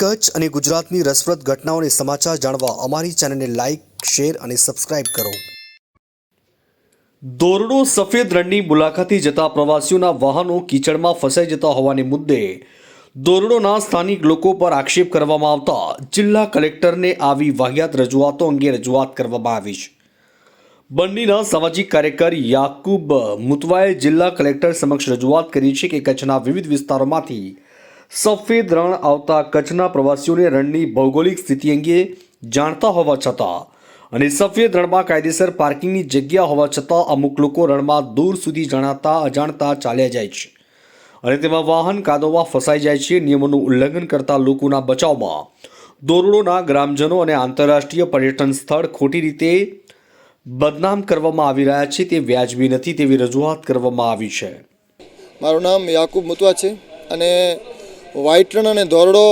કચ્છ અને ગુજરાતની રસપ્રદ ઘટનાઓને સમાચાર જાણવા અમારી ચેનલને લાઇક શેર અને સબસ્ક્રાઇબ કરો. દોરડો સફેદ રણની મુલાકાતે જતા પ્રવાસીઓના વાહનો કીચડમાં ફસાઈ જતા હોવાને મુદ્દે દોરડોના સ્થાનિક લોકો પર આક્ષેપ કરવામાં આવતા જિલ્લા કલેક્ટરને આવી વાહિયાત રજૂઆતો અંગે રજૂઆત કરવામાં આવી છે. બંનીના સામાજિક કાર્યકર યાકુબ મુતવાએ જિલ્લા કલેક્ટર સમક્ષ રજૂઆત કરી છે કે કચ્છના વિવિધ વિસ્તારોમાંથી સફેદ રણ આવતા કચ્છના પ્રવાસીઓને રણની ભૌગોલિક સ્થિતિ અંગે જાણતા હોવા છતાં અને સફેદ રણમાં કાયદેસર પાર્કિંગની જગ્યા હોવા છતાં અમુક લોકો રણમાં દૂર સુધી જણાતા અજાણતા ચાલ્યા જાય છે. અને તેમાં વાહન કાદવમાં ફસાઈ જાય છે. નિયમોનું ઉલ્લંઘન કરતા લોકોના બચાવમાં દોરડોના ગ્રામજનો અને આંતરરાષ્ટ્રીય પર્યટન સ્થળ ખોટી રીતે બદનામ કરવામાં આવી રહ્યા છે. તે વ્યાજબી નથી તેવી રજૂઆત કરવામાં આવી છે. મારું નામ યાકુબ મુતવા છે અને વ્હાઇટ રણ અને ધોરડો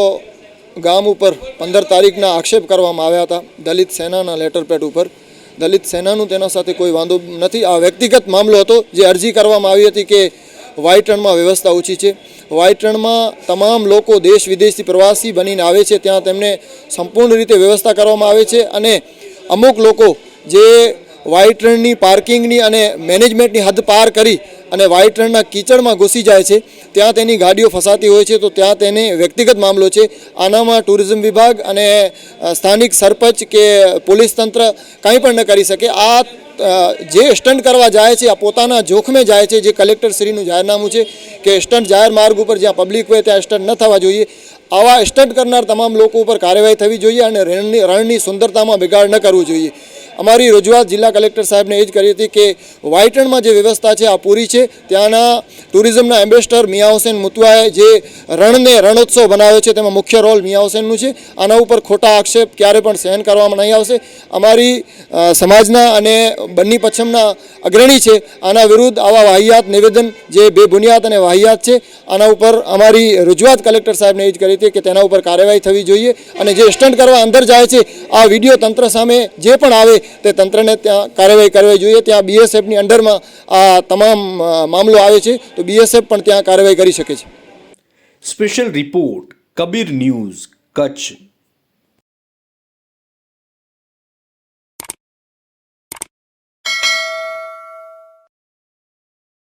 ગામ ઉપર પંદર તારીખના આક્ષેપ કરવામાં આવ્યા હતા. દલિત સેનાના લેટર પેડ ઉપર. દલિત સેનાનું તેના સાથે કોઈ વાંધો નથી. આ વ્યક્તિગત મામલો હતો જે અરજી કરવામાં આવી હતી કે વાઇટણમાં વ્યવસ્થા ઓછી છે. વાઇટણમાં તમામ લોકો દેશ વિદેશથી પ્રવાસી બનીને આવે છે. ત્યાં તેમને સંપૂર્ણ રીતે વ્યવસ્થા કરવામાં આવે છે અને અમુક લોકો જે વ્હાઇટ રણની પાર્કિંગની અને મેનેજમેન્ટની હદ પાર કરી અને વ્હાઇટ રણના કીચડમાં ઘૂસી જાય છે. ત્યાં તેની ગાડીઓ ફસાતી હોય છે તો ત્યાં તેને વ્યક્તિગત મામલો છે. આનામાં ટુરિઝમ વિભાગ અને સ્થાનિક સરપંચ કે પોલીસ તંત્ર કંઈ પણ ન કરી શકે. આ જે સ્ટન્ટ કરવા જાય છે, આ પોતાના જોખમે જાય છે, જે કલેક્ટર શ્રીનું જાહેરનામું છે કે સ્ટન્ટ જાહેર માર્ગ ઉપર જ્યાં પબ્લિક હોય ત્યાં સ્ટન્ટ ન થવા જોઈએ. આવા સ્ટન્ટ કરનાર તમામ લોકો ઉપર કાર્યવાહી થવી જોઈએ અને રણની રણની સુંદરતામાં બિગાડ ન કરવું જોઈએ. અમારી રજૂઆત જિલ્લા કલેક્ટર સાહેબને એ જ કરી હતી કે વાઇટણમાં જે વ્યવસ્થા છે, આ પૂરી છે. ત્યાંના ટુરિઝમના એમ્બેસડર મિયા હુસેન મુતવાએ જે રણને રણોત્સવ બનાવ્યો છે, તેમાં મુખ્ય રોલ મિયા હુસેનનું છે. આના ઉપર ખોટા આક્ષેપ ક્યારે પણ સહન કરવામાં નહીં આવશે. અમારી સમાજના અને બંને પચ્છમના અગ્રણી છે. આના વિરુદ્ધ આવા વાહિયાત નિવેદન જે બેબુનિયાદ અને વાહિયાત છે, આના ઉપર અમારી રજૂઆત કલેક્ટર સાહેબને એ જ કરી હતી કે તેના ઉપર કાર્યવાહી થવી જોઈએ અને જે સ્ટન્ટ કરવા અંદર જાય છે, આ વીડિયો તંત્ર સામે જે પણ આવે તે તંત્રને ત્યાં કાર્યવાહી કરવી જોઈએ. ત્યાં બીએસએફની અંડરમાં આ તમામ મામલો આવે છે. તો બીએસએફ પણ ત્યાં કાર્યવાહી કરી શકે છે. Special report Kabir news Kutch